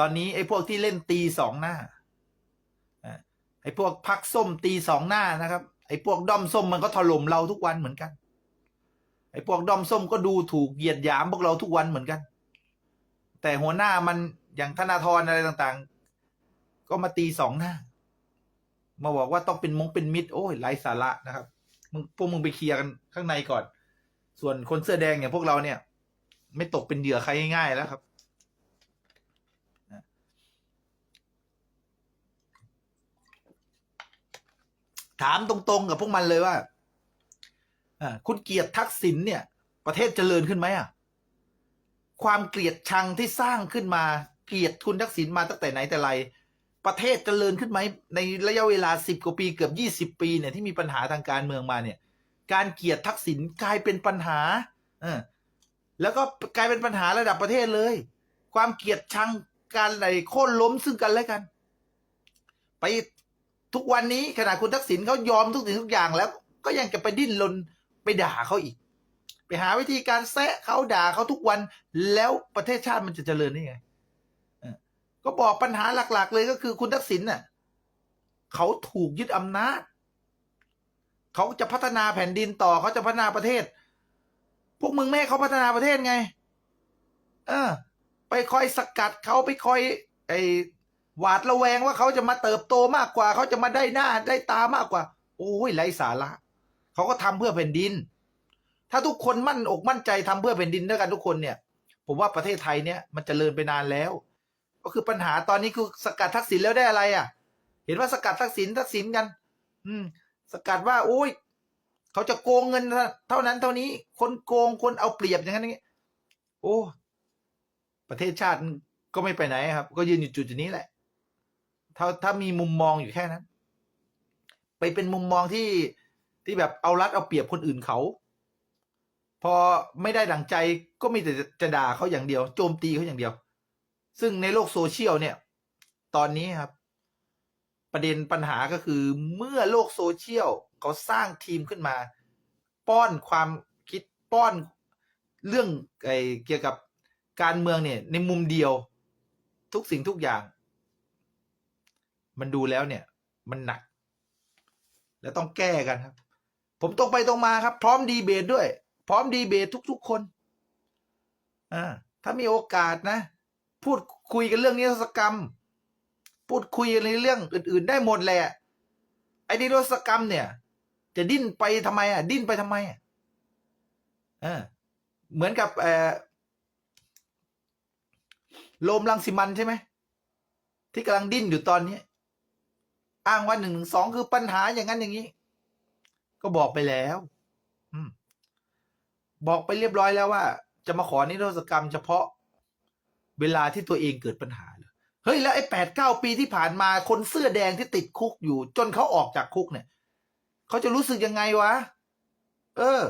ตอนนี้ไอ้พวกที่เล่นตีสองหน้าไอ้พวกพักส้มตีสองหน้านะครับ ไอ้พวกด้อมส้มมันก็ถล่มเราทุกวันเหมือนกัน ไอ้พวกด้อมส้มก็ดูถูกเหยียดหยามพวกเราทุกวันเหมือนกัน แต่หัวหน้ามันอย่างธนาธรอะไรต่างๆ ก็มาตีสองหน้า มาบอกว่าต้องเป็นมงเป็นมิตรโอ้ยไร้สาระนะครับมึงพวกมึงไปเคลียร์กันข้างในก่อน ส่วนคนเสื้อแดงอย่างพวกเราเนี่ย ไม่ตกเป็นเหยื่อใครง่ายๆแล้วครับ ถามตรงๆ กับพวกมันเลยว่าอคุณเกลียรติทักษิณเนี่ย ประเทศเจริญขึ้นไหมอะ ความเกลียดชังที่สร้างขึ้นมา เกลียดคุณทักษิณมาตั้งแต่ไหนแต่ไร ประเทศเจริญขึ้นไหมในระยะเวลาสิบกว่าปีเกือบยี่สิบปีเนี่ยที่มีปัญหาทางการเมืองมาเนี่ย การเกลียดทักษิณกลายเป็นปัญหาอแล้วก็กลายเป็นปัญหาระดับประเทศเลย ความเกลียดชังการอะไรโค่นล้มซึ่งกันและกัน ไป ทุกวันนี้ขณะคุณทักษิณเขายอมทุกสิ่งทุกอย่างแล้ว ก็ยังจะไปดิ้นรนไปด่าเขาอีก ไปหาวิธีการแซะเขาด่าเขาทุกวัน แล้วประเทศชาติมันจะเจริญได้ไงก็บอกปัญหาหลัก ๆ เลยก็คือคุณทักษิณน่ะเขาถูกยึดอำนาจ เขาจะพัฒนาแผ่นดินต่อเขาจะพัฒนาประเทศ พวกมึงไม่เขาพัฒนาประเทศไง เออ ไปคอยสกัดเขาไปคอยไอ หวาดระแวงว่าเขาจะมาเติบโตมากกว่า เขาจะมาได้หน้าได้ตามากกว่า โอ้ยไร้สาระเขาก็ทำเพื่อแผ่นดิน ถ้าทุกคนมั่นอกมั่นใจทำเพื่อแผ่นดินด้วยกันทุกคนเนี่ย ผมว่าประเทศไทยเนี่ยมันจเจริญไปนานแล้ว ก็คือปัญหาตอนนี้คือสกัดทักษิณแล้วได้อะไรอะ เห็นว่าสกัดทักษิณทักษิณกัน อืม สกัดว่า โอ้ยเขาจะโกงเงินเท่านั้นเท่านี้ คนโกงคนเอาเปรียบอย่างนั้นอย่างนี้โอ้ ประเทศชาติก็ไม่ไปไหนครับ ก็ยืนอยู่จุดนี้แหละ ถ้าถ้ามีมุมมองอยู่แค่นั้น ไปเป็นมุมมองที่ที่แบบเอารัดเอาเปรียบคนอื่นเขา พอไม่ได้ดังใจก็มีแต่จะด่าเขาอย่างเดียว โจมตีเขาอย่างเดียว ซึ่งในโลกโซเชียลเนี่ย ตอนนี้ครับ ประเด็นปัญหาก็คือเมื่อโลกโซเชียลเขาสร้างทีมขึ้นมา ป้อนความคิดป้อนเรื่องไอเกี่ยวกับการเมืองเนี่ย ในมุมเดียวทุกสิ่งทุกอย่าง มันดูแล้วเนี่ย มันหนัก แล้วต้องแก้กันครับ ผมตรงไปตรงมาครับ พร้อมดีเบตด้วย พร้อมดีเบตทุก ๆ คนอ่าถ้ามีโอกาสนะ พูดคุยกันเรื่องนิรศกรรม พูดคุยในเรื่องอื่น ๆ ได้หมดแหละไอ้นิรศกรรมเนี่ย จะดิ้นไปทำไมอะ ดิ้นไปทำไมอะเออเหมือนกับเออโลมลังสิมันใช่ไหมที่กำลังดิ้นอยู่ตอนนี้ อ้างว่าหนึ่งหนึ่งสองคือปัญหาอย่างนั้นอย่างนี้ ก็บอกไปแล้ว อืม บอกไปเรียบร้อยแล้วว่า จะมาขอนิรโทษกรรมเฉพาะ เวลาที่ตัวเองเกิดปัญหาเหรอเฮ้ยแล้วไอ้แปดเก้าปีที่ผ่านมาคนเสื้อแดงที่ติดคุกอยู่ จนเขาออกจากคุกเนี่ยเขาจะรู้สึกยังไงวะ เออ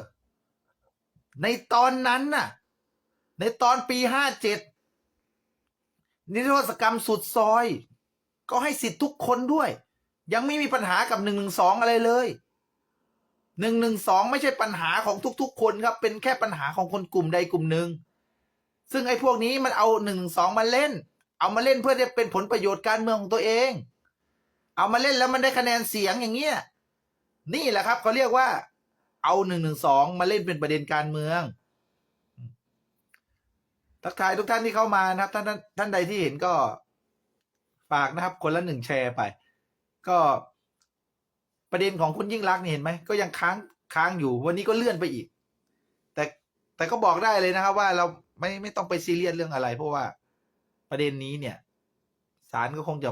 ในตอนนั้นน่ะ ในตอนปีห้าเจ็ดนิรโทษกรรมสุดซอย ก็ให้สิทธิ์ทุกคนด้วย ยังไม่มีปัญหากับหนึ่งหนึ่งสองอะไรเลยหนึ่งหนึ่งสองไม่ใช่ปัญหาของทุก ๆ คนครับ เป็นแค่ปัญหาของคนกลุ่มใดกลุ่มหนึ่งซึ่งไอ้พวกนี้มันเอาหนึ่งสองมาเล่น เอามาเล่นเพื่อจะเป็นผลประโยชน์การเมืองของตัวเอง เอามาเล่นแล้วมันได้คะแนนเสียงอย่างเงี้ยนี่แหละครับเขาเรียกว่า เอาหนึ่งหนึ่งสองมาเล่นเป็นประเด็นการเมืองทักทายทุกท่านที่เข้ามานะครับ ท่านท่านใดที่เห็นก็ ฝากนะครับ คนละหนึ่งแชร์ไป ก็ประเด็นของคุณยิ่งรักนี่เห็นไหมก็ยังค้างค้างอยู่ วันนี้ก็เลื่อนไปอีก แต่แต่ก็บอกได้เลยนะครับ ว่าเราไม่ไม่ต้องไปซีเรียสเรื่องอะไร เพราะว่าประเด็นนี้เนี่ยศาลก็คงจะ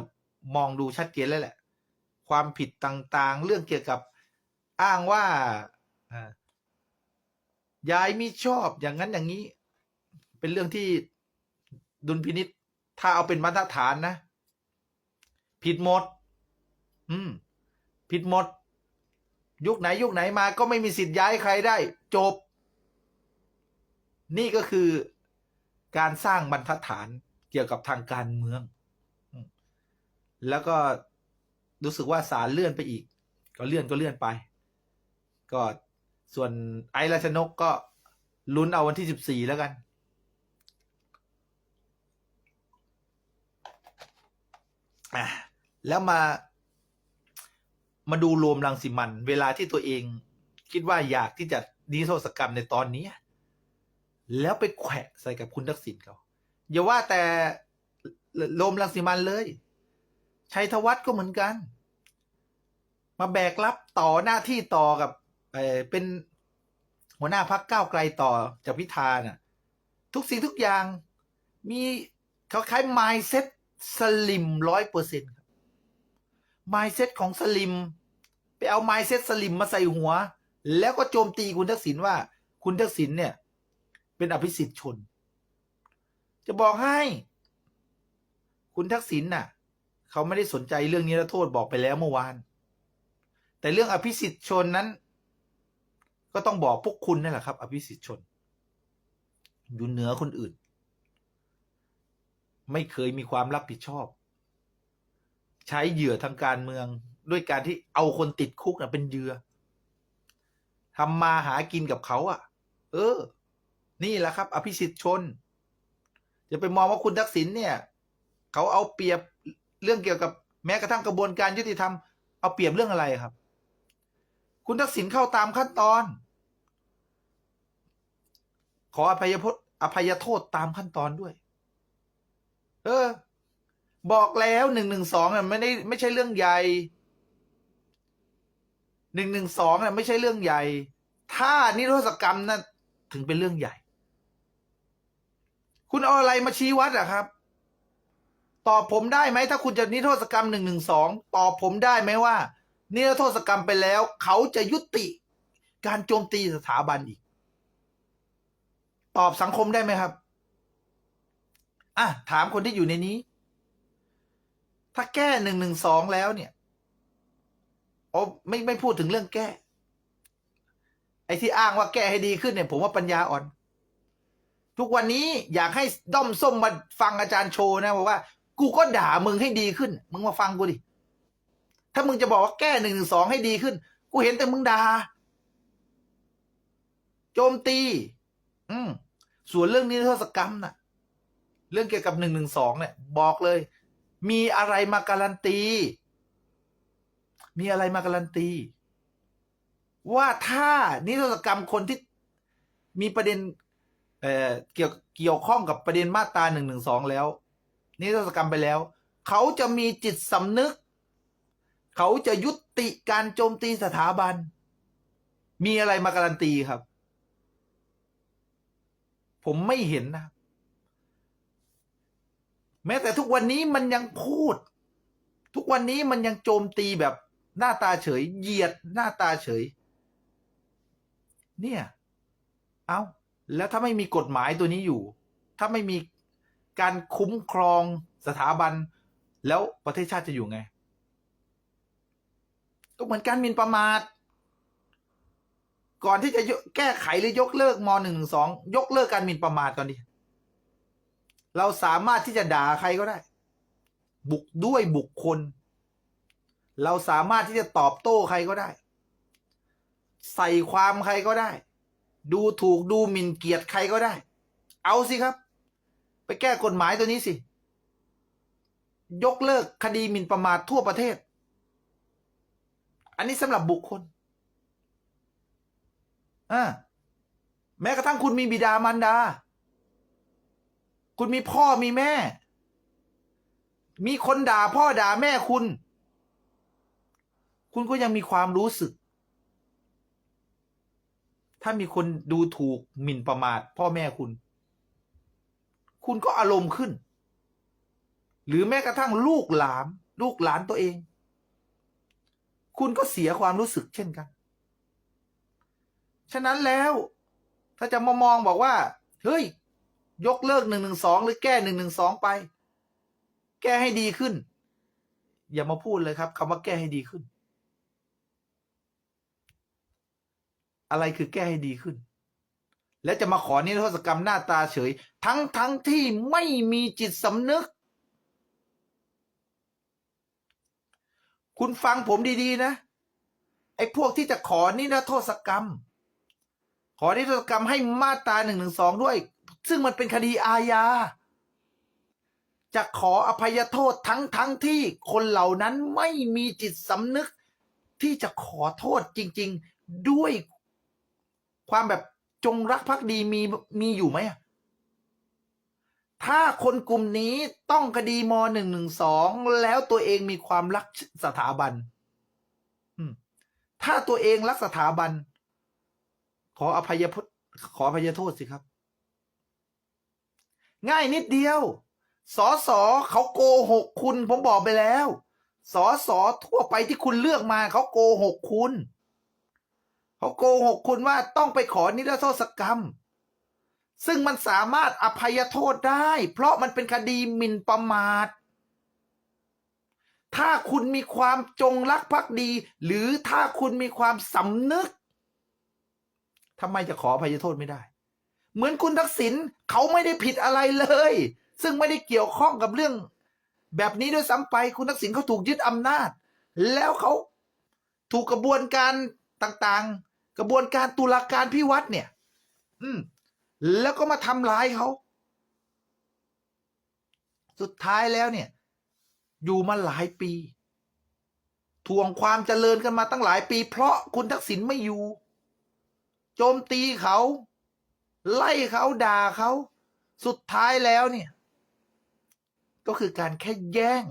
มองดูชัดเจนแล้วแหละ ความผิดต่างๆ เรื่องเกี่ยวกับอ้างว่าอ่ายายมิชอบอย่างนั้นอย่างนี้ เป็นเรื่องที่ดุลพินิษถ้าเอาเป็นมาตรฐานนะ ผิดหมด อืม ผิดหมด ยุคไหนยุคไหนมาก็ไม่มีสิทธิ์ย้ายใครได้ จบ นี่ก็คือการสร้างบรรทัดฐานเกี่ยวกับทางการเมือง แล้วก็รู้สึกว่าศาลเลื่อนไปอีก ก็เลื่อนก็เลื่อนไป ก็ส่วนไอ้ราชนกก็ลุ้นเอาวันที่สิบสี่แล้วกันอะแล้วมา มาดูโรมรังสิมัน เวลาที่ตัวเองคิดว่าอยากที่จะนิโทษกรรมในตอนนี้ แล้วไปแขวะใส่กับคุณทักษิณเขาอย่าว่าแต่โรมรังสิมันเลย ชัยธวัฒน์ก็เหมือนกัน มาแบกรับต่อหน้าที่ต่อกับเเป็นหัวหน้าพักก้าวไกลต่อจากพิธาน่ะ ทุกสิ่งทุกอย่างมีเขาคล้ายไมเซ็ตสลิมร้อยเปอร์เซ็นต์ครับไมเซ็ตของสลิม ไปเอาไมเซ็ตสลิมมาใส่หัว แล้วก็โจมตีคุณทักษิณว่า คุณทักษิณเนี่ย เป็นอภิสิทธิ์ชน จะบอกให้ คุณทักษิณน่ะ เขาไม่ได้สนใจเรื่องนิรโทษบอกไปแล้วเมื่อวาน แต่เรื่องอภิสิทธิ์ชนนั้น ก็ต้องบอกพวกคุณนั่นแหละครับ อภิสิทธิ์ชน อยู่เหนือคนอื่น ไม่เคยมีความรับผิดชอบ ใช้เหยื่อทางการเมือง ด้วยการที่เอาคนติดคุกนะเป็นเหยื่อทำมาหากินกับเขาอะ่ะ เออ นี่แหละครับ อภิสิทธิ์ชนอย่าไปมองว่าคุณทักษิณเนี่ย เขาเอาเปรียบเรื่องเกี่ยวกับแม้กระทั่งกระบวนการยุติธรรมเอาเปรียบเรื่องอะไรครับ คุณทักษิณเข้าตามขั้นตอน ขออภัยพจน์อภัยโทษตามขั้นตอนด้วย เออ บอกแล้วหนึ่งหนึ่งสองอะไม่ได้ไม่ใช่เรื่องใหญ่ หนึ่งหนึ่งสองอะไม่ใช่เรื่องใหญ่ ถ้านิรโทษกรรมนะ่ะถึงเป็นเรื่องใหญ่ คุณเอาอะไรมาชี้วัดอะครับ ตอบผมได้ไหมถ้าคุณจะนิรโทษกรรมหนึ่งหนึ่งสองตอบผมได้ไหมว่า นิรโทษกรรมไปแล้ว เขาจะยุติการโจมตีสถาบันอีก ตอบสังคมได้ไหมครับอะถามคนที่อยู่ในนี้ ถ้าแก้หนึ่งหนึ่งสองแล้วเนี่ย โอ้ไม่ไม่พูดถึงเรื่องแก้ ไอ้ที่อ้างว่าแก้ให้ดีขึ้นเนี่ย ผมว่าปัญญาอ่อน ทุกวันนี้อยากให้ด้อมส้มมาฟังอาจารย์โชว์นะบอกว่า กูก็ด่ามึงให้ดีขึ้น มึงมาฟังกูดิ ถ้ามึงจะบอกว่าแก้หนึ่งหนึ่งสองให้ดีขึ้น กูเห็นแต่มึงด่าโจมตี อืมส่วนเรื่องนิรโทษกรรมน่ะ เรื่องเกี่ยวกับหนึ่งหนึ่งสองเนี่ย บอกเลย มีอะไรมาการันตี มีอะไรมาการันตี ว่าถ้านิรโทษกรรมคนที่มีประเด็นเเกี่ยวเกี่ยวข้องกับประเด็นมาตราหนึ่งหนึ่งสองแล้ว นิรโทษกรรมไปแล้ว เขาจะมีจิตสำนึก เขาจะยุติการโจมตีสถาบัน มีอะไรมาการันตีครับ ผมไม่เห็นนะ แม้แต่ทุกวันนี้มันยังพูด ทุกวันนี้มันยังโจมตีแบบ หน้าตาเฉยเหยียดหน้าตาเฉย เนี่ย เอาแล้วถ้าไม่มีกฎหมายตัวนี้อยู่ ถ้าไม่มีการคุ้มครองสถาบัน แล้วประเทศชาติจะอยู่ไง ก็เหมือนการมินประมาทก่อนที่จะแก้ไขหรือยกเลิกมหนึ่งสองยกเลิกการหมิ่นประมาทก่อนดิเราสามารถที่จะด่าใครก็ได้ บุกด้วยบุคคล เราสามารถที่จะตอบโต้ใครก็ได้ ใส่ความใครก็ได้ ดูถูกดูหมิ่นเกียรติใครก็ได้ เอาสิครับ ไปแก้กฎหมายตัวนี้สิ ยกเลิกคดีหมิ่นประมาททั่วประเทศ อันนี้สำหรับบุคคลอ่าแม้กระทั่งคุณมีบิดามารดา คุณมีพ่อมีแม่ มีคนด่าพ่อด่าแม่คุณ คุณก็ยังมีความรู้สึก ถ้ามีคนดูถูกหมิ่นประมาทพ่อแม่คุณ คุณก็อารมณ์ขึ้น หรือแม้กระทั่งลูกหลาน ลูกหลานตัวเอง คุณก็เสียความรู้สึกเช่นกัน ฉะนั้นแล้ว ถ้าจะมามองบอกว่า เฮ้ย ยกเลิกหนึ่งหนึ่งสองหรือแก้หนึ่งหนึ่งสองไป แก้ให้ดีขึ้นอย่ามาพูดเลยครับคำว่าแก้ให้ดีขึ้น อะไรคือแก้ให้ดีขึ้น และจะมาขอนิรโทษกรรมหน้าตาเฉย ทั้งทั้งที่ไม่มีจิตสำนึก คุณฟังผมดีๆนะ ไอ้พวกที่จะขอนิรโทษกรรม ขอนิรโทษกรรมให้มาตราหนึ่งหนึ่งสองด้วย ซึ่งมันเป็นคดีอาญาจะขออภัยโทษทั้งทั้งที่คนเหล่านั้นไม่มีจิตสำนึกที่จะขอโทษจริง ๆ ด้วย ความแบบจงรักภักดีมีมีอยู่ไหมอะถ้าคนกลุ่มนี้ต้องคดีมหนึ่งหนึ่งสองแล้วตัวเองมีความรักสถาบันถ้าตัวเองรักสถาบัน ขออภัยพขออภัยโทษสิครับ ง่ายนิดเดียวสอสอเขาโกหกคุณ ผมบอกไปแล้วสอสอทั่วไปที่คุณเลือกมาเขาโกหกคุณ เขาโกหกคุณว่าต้องไปขอนิรโทษกรรม ซึ่งมันสามารถอภัยโทษได้ เพราะมันเป็นคดีหมิ่นประมาท ถ้าคุณมีความจงรักภักดี หรือถ้าคุณมีความสำนึกทำไมจะขออภัยโทษไม่ได้ เหมือนคุณทักษิณเขาไม่ได้ผิดอะไรเลย ซึ่งไม่ได้เกี่ยวข้องกับเรื่อง แบบนี้ด้วยซ้ำไปคุณทักษิณเขาถูกยึดอำนาจ แล้วเขาถูกกระบวนการต่างๆ กระบวนการตุลาการพิวัตรเนี่ย อืม แล้วก็มาทำร้ายเขา สุดท้ายแล้วเนี่ย อยู่มาหลายปีทวงความเจริญกันมาตั้งหลายปี เพราะคุณทักษิณไม่อยู่ โจมตีเขา ไล่เขาด่าเขา สุดท้ายแล้วเนี่ย ก็คือการแค่แย่ง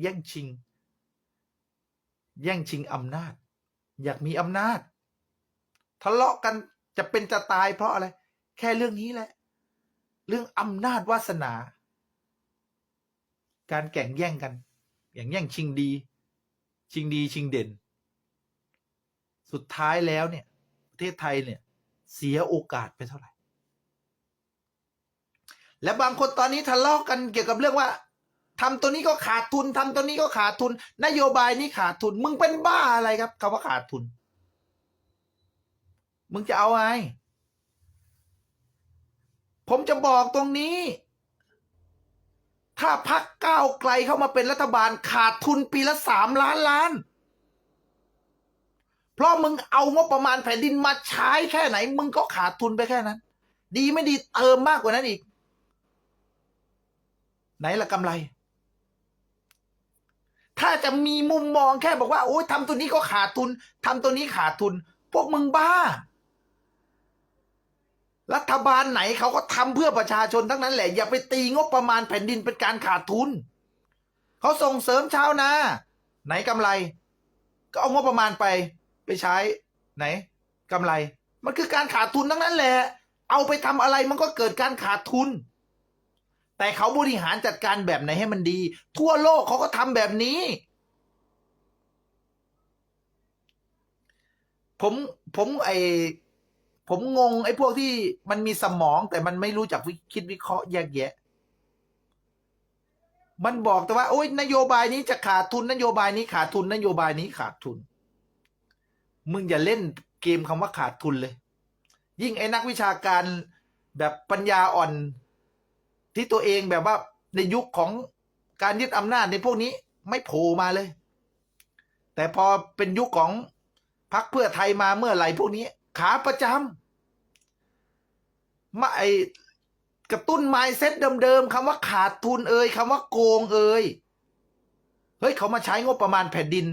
แย่งชิง แย่งชิงอำนาจ อยากมีอำนาจ ทะเลาะกันจะเป็นจะตายเพราะอะไร แค่เรื่องนี้แหละ เรื่องอำนาจวาสนา การแข่งแย่งกัน อย่างแย่งชิงดี ชิงดีชิงเด่น สุดท้ายแล้วเนี่ย ประเทศไทยเนี่ย เสียโอกาสไปเท่าไหร่ และบางคนตอนนี้ทะเลาะกันเกี่ยวกับเรื่องว่าทำตัวนี้ก็ขาดทุนทำตัวนี้ก็ขาดทุน นโยบายนี้ขาดทุน มึงเป็นบ้าอะไรครับคำว่าขาดทุน มึงจะเอาไง ผมจะบอกตรงนี้ ถ้าพักก้าวไกลเข้ามาเป็นรัฐบาลขาดทุนปีละสามล้านล้าน เพราะมึงเอางบประมาณแผ่นดินมาใช้แค่ไหน มึงก็ขาดทุนไปแค่นั้น ดีไม่ดีเติมมากกว่านั้นอีก ไหนละกำไรถ้าจะมีมุมมองแค่บอกว่า โอ้ยทำตัวนี้ก็ขาดทุนทำตัวนี้ขาดทุน พวกมึงบ้า รัฐบาลไหนเขาก็ทำเพื่อประชาชนทั้งนั้นแหละ อย่าไปตีงบประมาณแผ่นดินเป็นการขาดทุน เขาส่งเสริมชาวนา ไหนกำไร ก็เอางบประมาณไป ไปใช้ ไหนกำไร มันคือการขาดทุนทั้งนั้นแหละ เอาไปทำอะไรมันก็เกิดการขาดทุน แต่เขาบริหารจัดการแบบไหนให้มันดี ทั่วโลกเขาก็ทำแบบนี้ ผมผมไอ ผมงง ไอ้พวกที่มันมีสมองแต่มันไม่รู้จักวิคิดวิเคราะห์แยกแยะ มันบอกแต่ว่า โอ้ยนโยบายนี้จะขาดทุนนโยบายนี้ขาดทุนนโยบายนี้ขาดทุน มึงอย่าเล่นเกมคำว่าขาดทุนเลย ยิ่งไอ้นักวิชาการแบบปัญญาอ่อน ที่ตัวเองแบบว่าในยุคของการยึดอำนาจในพวกนี้ไม่โผล่มาเลย แต่พอเป็นยุคของพรรคเพื่อไทยมาเมื่อไหร่พวกนี้ ขาประจำมาไอกระตุ้นไมเซ็ตเดิมๆคำว่าขาดทุนเอ่ยคำว่าโกงเอ่ยเฮ้ยเขามาใช้งบประมาณแผ่นดิน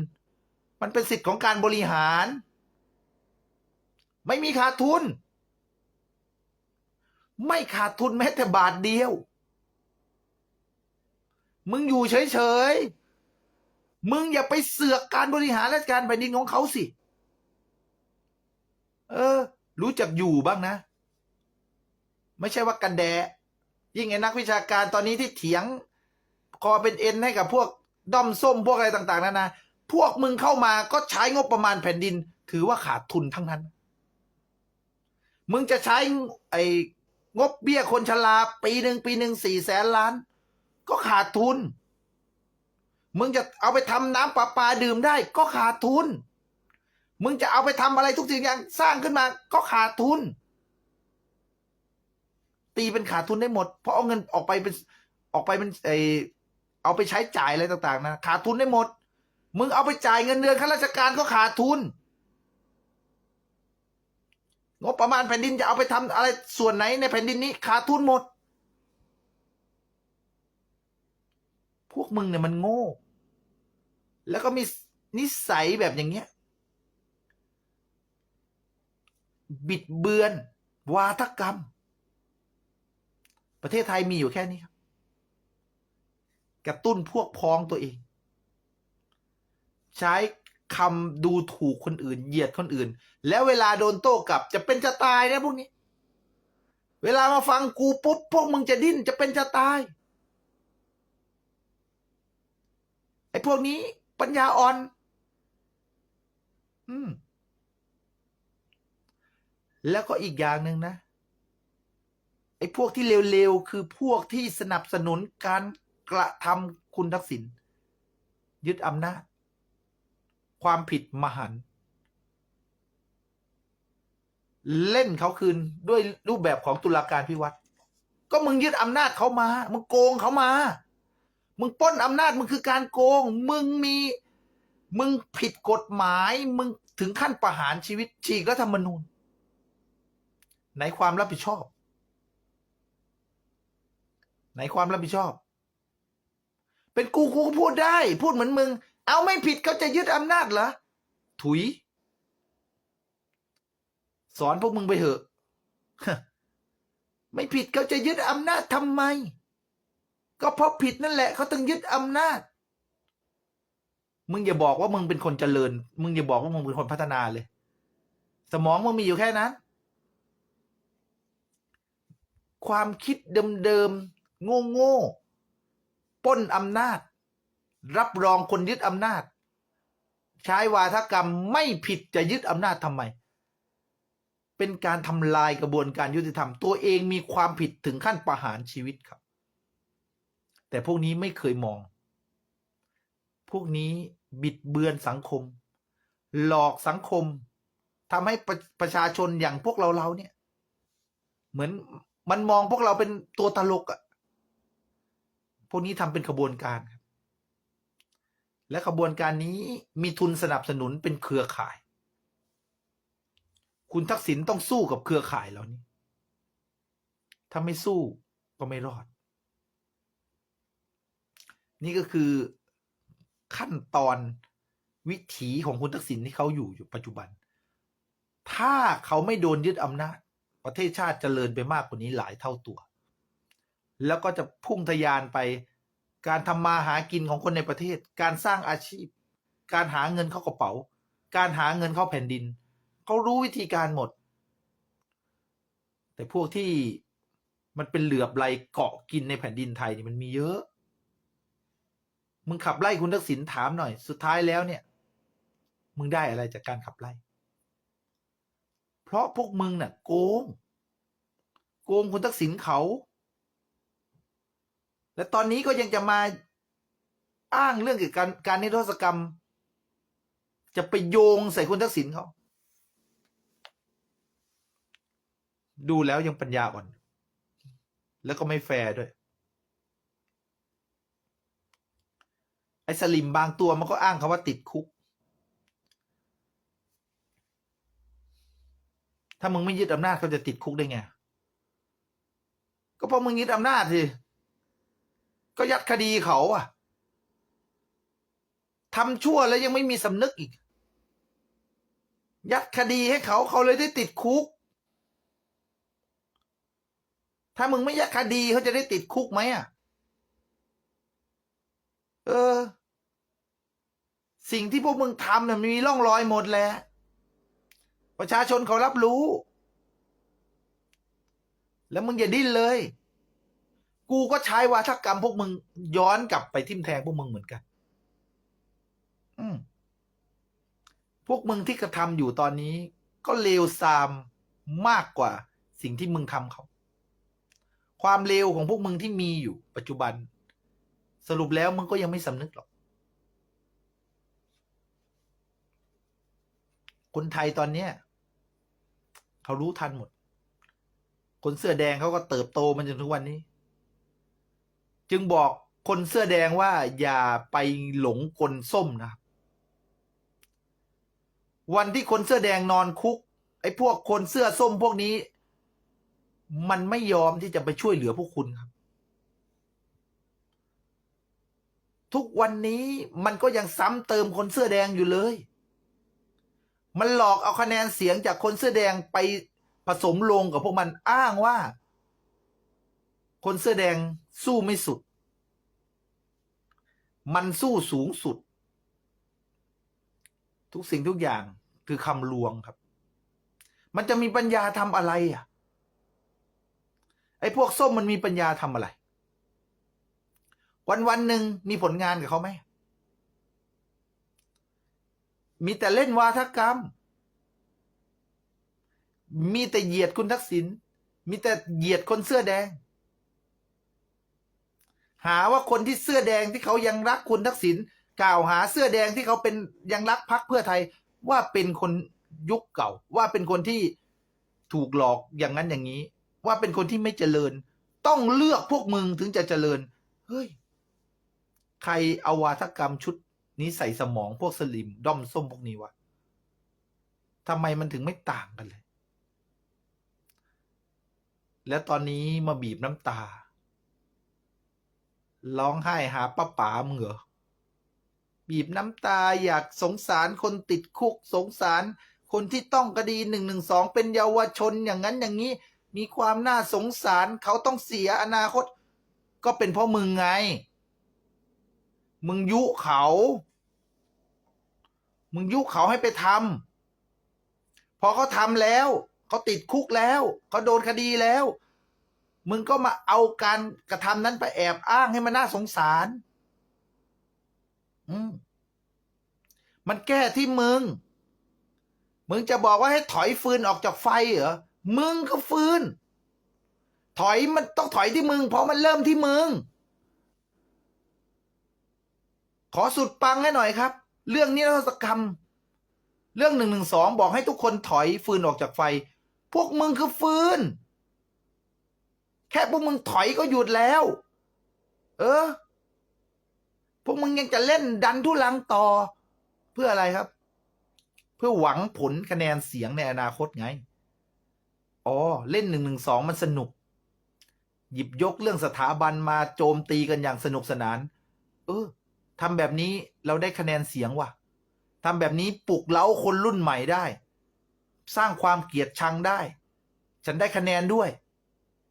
มันเป็นสิทธิ์ของการบริหาร ไม่มีขาดทุน ไม่ขาดทุนแม้แต่บาทเดียว มึงอยู่เฉยๆ มึงอย่าไปเสือกการบริหารราชการแผ่นดินของเขาสิ เออ รู้จักอยู่บ้างนะ ไม่ใช่ว่ากันแดะยิ่งไอ้นักวิชาการตอนนี้ที่เถียง คอเป็นเอ็นให้กับพวกด้อมส้มพวกอะไรต่าง ๆนานาพวกมึงเข้ามาก็ใช้งบประมาณแผ่นดิน ถือว่าขาดทุนทั้งนั้น มึงจะใช้ไอ้งบเบี้ยคนชราปีหนึ่งปีหนึ่งสี่แสนล้าน ก็ขาดทุน มึงจะเอาไปทำน้ำประปาดื่มได้ ก็ขาดทุน มึงจะเอาไปทำอะไรทุกสิ่งอย่างสร้างขึ้นมา ก็ขาดทุน ตีเป็นขาดทุนได้หมด เพราะเอาเงินออกไปเป็นออกไปเป็นไอเอาไปใช้จ่ายอะไรต่าง ๆ นะ ขาดทุนได้หมด มึงเอาไปจ่ายเงินเดือนข้าราชการก็ขาดทุนงบประมาณแผ่นดินจะเอาไปทำอะไรส่วนไหนในแผ่นดินนี้ขาดทุนหมด พวกมึงเนี่ยมันโง่ แล้วก็มีนิสัยแบบอย่างเงี้ย บิดเบือน วาทกรรม ประเทศไทยมีอยู่แค่นี้ครับ กระตุ้นพวกพ้องตัวเอง ใช้คำดูถูกคนอื่น เหยียดคนอื่น แล้วเวลาโดนโต้กลับ จะเป็นจะตายนะพวกนี้ เวลามาฟังกูปุ๊บพวกมึงจะดิ้นจะเป็นจะตายไอ้พวกนี้ปัญญาอ่อน อืม แล้วก็อีกอย่างหนึ่งนะ ไอ้พวกที่เร็วๆ คือพวกที่สนับสนุนการกระทำคุณทักษิณยึดอำนาจ ความผิดมหันต์เล่นเขาคืนด้วยรูปแบบของตุลาการพิวัตรก็มึงยึดอำนาจเขามา มึงโกงเขามา มึงป้นอำนาจมึงคือการโกง มึงมี มึงผิดกฎหมาย มึงถึงขั้นประหารชีวิตฉีกรัฐธรรมนูญ ไหนความรับผิดชอบไหนความรับผิดชอบ เป็นกูกูก็พูดได้ พูดเหมือนมึง เอาไม่ผิดเขาจะยึดอำนาจเหรอ ถุย สอนพวกมึงไปเถอะ ไม่ผิดเขาจะยึดอำนาจทำไม ก็เพราะผิดนั่นแหละเขาต้องยึดอำนาจ มึงอย่าบอกว่ามึงเป็นคนเจริญ มึงอย่าบอกว่ามึงเป็นคนพัฒนาเลย สมองมึงมีอยู่แค่นั้น ความคิดเดิมๆโง่โง่ๆป้นอำนาจ รับรองคนยึดอำนาจ ใช้วาทกรรมไม่ผิดจะยึดอำนาจทำไม เป็นการทำลายกระบวนการยุติธรรม ตัวเองมีความผิดถึงขั้นประหารชีวิตครับ แต่พวกนี้ไม่เคยมอง พวกนี้บิดเบือนสังคม หลอกสังคมทำให้ประประชาชนอย่างพวกเราเราเนี่ย เหมือน มันมองพวกเราเป็นตัวตลกอะ่ะพวกนี้ทำเป็นขบวนการครับ และขบวนการนี้มีทุนสนับสนุนเป็นเครือข่าย คุณทักษิณต้องสู้กับเครือข่ายเหล่านี้ ถ้าไม่สู้ก็ไม่รอด นี่ก็คือขั้นตอนวิถีของคุณทักษิณที่เขาอยู่อยู่ปัจจุบัน ถ้าเขาไม่โดนยึดอำนาจ ประเทศชาติจเจริญไปมากกว่านี้หลายเท่าตัว แล้วก็จะพุ่งทะยานไปการทำมาหากินของคนในประเทศ การสร้างอาชีพ การหาเงินเข้ากระเป๋า การหาเงินเข้าแผ่นดิน เขารู้วิธีการหมด แต่พวกที่มันเป็นเหลือบไหลเกาะกินในแผ่นดินไทยนี่มันมีเยอะ มึงขับไล่คุณทักษิณถามหน่อย สุดท้ายแล้วเนี่ย มึงได้อะไรจากการขับไล่ เพราะพวกมึงน่ะโกง โกงคุณทักษิณเขา และตอนนี้ก็ยังจะมาอ้างเรื่องเกี่ยวกับการการนิรโทษกรรม จะไปโยงใส่คุณทักษิณเขา ดูแล้วยังปัญญาอ่อน แล้วก็ไม่แฟร์ด้วย ไอ้สลิมบางตัวมันก็อ้างคาว่าติดคุก ถ้ามึงไม่ยึดอำนาจเขาจะติดคุกได้ไง ก็เพราะมึงยึดอำนาจสิ ก็ยัดคดีเขาอะทำชั่วแล้วยังไม่มีสำนึกอีก ยัดคดีให้เขาเขาเลยได้ติดคุก ถ้ามึงไม่ยัดคดีเขาจะได้ติดคุกไหมอะเออ สิ่งที่พวกมึงทำเนี่ยมีร่องรอยหมดแหละ ประชาชนเขารับรู้ แล้วมึงอย่าดิ้นเลย กูก็ใช้วาทกรรมพวกมึงย้อนกลับไปทิมแทงพวกมึงเหมือนกัน อืมพวกมึงที่กระทำอยู่ตอนนี้ ก็เลวทรามมากกว่าสิ่งที่มึงทำเขา ความเลวของพวกมึงที่มีอยู่ปัจจุบัน สรุปแล้วมึงก็ยังไม่สำนึกหรอก คนไทยตอนเนี้ย เขารู้ทันหมด คนเสื้อแดงเขาก็เติบโตมาจนทุกวันนี้ จึงบอกคนเสื้อแดงว่าอย่าไปหลงกลส้มนะครับ วันที่คนเสื้อแดงนอนคุก ไอ้พวกคนเสื้อส้มพวกนี้ มันไม่ยอมที่จะไปช่วยเหลือพวกคุณครับ ทุกวันนี้มันก็ยังซ้ำเติมคนเสื้อแดงอยู่เลย มันหลอกเอาคะแนนเสียงจากคนเสื้อแดงไปผสมลงกับพวกมันอ้างว่า คนเสื้อแดงสู้ไม่สุด มันสู้สูงสุด ทุกสิ่งทุกอย่างคือคำลวงครับ มันจะมีปัญญาทำอะไรอะ ไอ้พวกส้มมันมีปัญญาทำอะไร วันวันหนึ่งมีผลงานกับเขาไหม มีแต่เล่นวาทกรรม มีแต่เหยียดคุณทักษิณ มีแต่เหยียดคนเสื้อแดง หาว่าคนที่เสื้อแดงที่เขายังรักคุณทักษิณกล่าวหาเสื้อแดงที่เขาเป็นยังรักพักเพื่อไทยว่าเป็นคนยุคเก่า ว่าเป็นคนที่ถูกหลอกอย่างนั้นอย่างนี้ ว่าเป็นคนที่ไม่เจริญ ต้องเลือกพวกมึงถึงจะเจริญ เฮ้ย ใครเอาวาทกรรมชุด นี้ใส่สมองพวกสลิมด้อมส้มพวกนี้วะทำไมมันถึงไม่ต่างกันเลย แล้วตอนนี้มาบีบน้ำตา ร้องไห้หาป้าป๋ามึงเหรอบีบน้ำตาอยากสงสารคนติดคุกสงสาร คนที่ต้องคดีหนึ่งหนึ่งสองเป็นเยาวชนอย่างนั้นอย่างนี้ มีความน่าสงสารเขาต้องเสียอนาคต ก็เป็นเพราะมึงไง มึงยุเขา มึงยุเขาให้ไปทำพอเขาทำแล้วเขาติดคุกแล้วเขาโดนคดีแล้ว มึงก็มาเอาการกระทำนั้นไปแอบอ้างให้มันน่าสงสาร อืมมันแก้ที่มึง มึงจะบอกว่าให้ถอยฟืนออกจากไฟเหรอ มึงก็ฟืน ถอยมันต้องถอยที่มึง เพราะมันเริ่มที่มึง ขอสุดปังให้หน่อยครับ เรื่องนิรโทษกรรม เรื่องหนึ่งหนึ่งสองบอกให้ทุกคนถอยฟืนออกจากไฟ พวกมึงคือฟืน แค่พวกมึงถอยก็หยุดแล้ว เออ พวกมึงยังจะเล่นดันทุลังต่อ เพื่ออะไรครับ เพื่อหวังผลคะแนนเสียงในอนาคตไง อ๋อ เล่นหนึ่งหนึ่งสองมันสนุก หยิบยกเรื่องสถาบันมาโจมตีกันอย่างสนุกสนาน เออ ทำแบบนี้เราได้คะแนนเสียงว่ะทำแบบนี้ปลุกเล้าคนรุ่นใหม่ได้ สร้างความเกลียดชังได้ ฉันได้คะแนนด้วย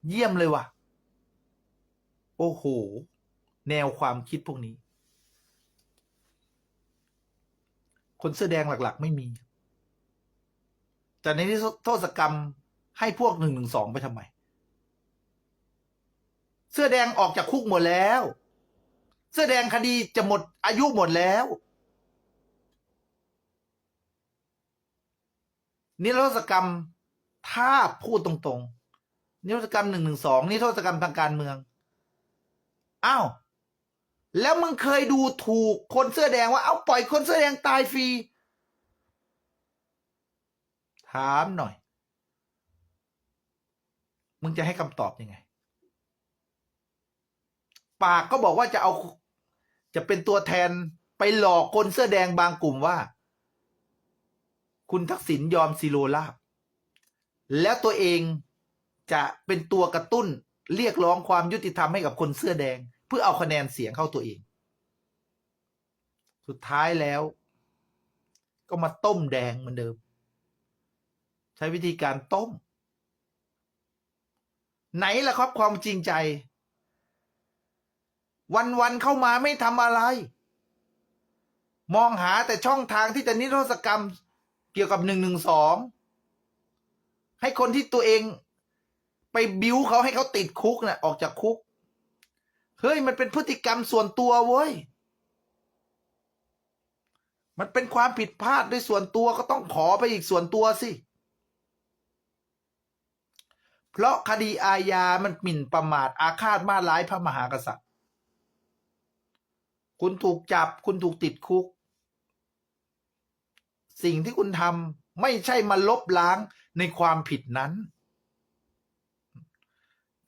เยี่ยมเลยว่ะ โอ้โห แนวความคิดพวกนี้ คนเสื้อแดงหลัก ๆ ไม่มี แต่ในที่โทษกรรมให้พวกหนึ่งหนึ่งสองไปทำไม เสื้อแดงออกจากคุกหมดแล้ว เสื้อแดงคดีจะหมดอายุหมดแล้ว นิรโทษกรรมถ้าพูดตรงๆ นิรโทษกรรมหนึ่งหนึ่งสองนิรโทษกรรมทางการเมืองอ้าวแล้วมึงเคยดูถูกคนเสื้อแดงว่าเอาปล่อยคนเสื้อแดงตายฟรีถามหน่อย มึงจะให้คำตอบยังไง ปากก็บอกว่าจะเอา จะเป็นตัวแทนไปหลอกคนเสื้อแดงบางกลุ่มว่า คุณทักษิณยอมซีโรลาบ แล้วตัวเองจะเป็นตัวกระตุ้นเรียกร้องความยุติธรรมให้กับคนเสื้อแดง เพื่อเอาคะแนนเสียงเข้าตัวเอง สุดท้ายแล้ว ก็มาต้มแดงเหมือนเดิม ใช้วิธีการต้ม ไหนล่ะครับความจริงใจ วันๆเข้ามาไม่ทำอะไร มองหาแต่ช่องทางที่จะนิรโทษกรรมเกี่ยวกับหนึ่งหนึ่งสองให้คนที่ตัวเองไปบิ้วเขาให้เขาติดคุกนะ่ะออกจากคุก เฮ้ย มันเป็นพฤติกรรมส่วนตัวเว้ย มันเป็นความผิดพลาดด้วยส่วนตัวก็ต้องขอไปอีกส่วนตัวสิ เพราะคดีอาญามันหมิ่นประมาทอาฆาตมาร้ายพระมหากษัตริย์ คุณถูกจับ คุณถูกติดคุก สิ่งที่คุณทำไม่ใช่มาลบล้างในความผิดนั้น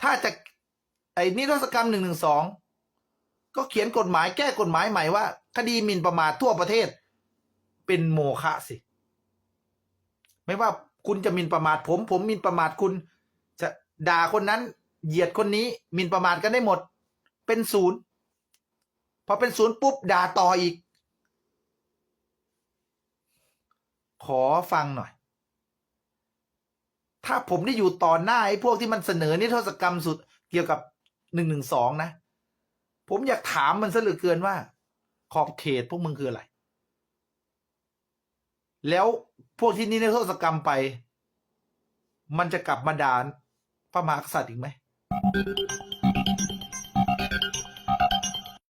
ถ้าจะไอ้นิรโทษกรรมหนึ่งหนึ่งสองก็เขียนกฎหมายแก้กฎหมายใหม่ว่า คดีหมิ่นประมาททั่วประเทศ เป็นโมฆะสิ ไม่ว่าคุณจะหมิ่นประมาทผม ผมหมิ่นประมาทคุณ จะด่าคนนั้น เหยียดคนนี้หมิ่นประมาทกันได้หมด เป็นศูนย์ พอเป็นศูนย์ปุ๊บด่าต่ออีก ขอฟังหน่อย ถ้าผมได้อยู่ต่อหน้าไอ้พวกที่มันเสนอนิรโทษกรรมสุดเกี่ยวกับหนึ่งหนึ่งสองนะ ผมอยากถามมันซะเหลือเกินว่า ขอบเขตพวกมึงคืออะไร แล้วพวกที่นิรโทษกรรมไป มันจะกลับมาด่าพระมหากษัตริย์อีกไหม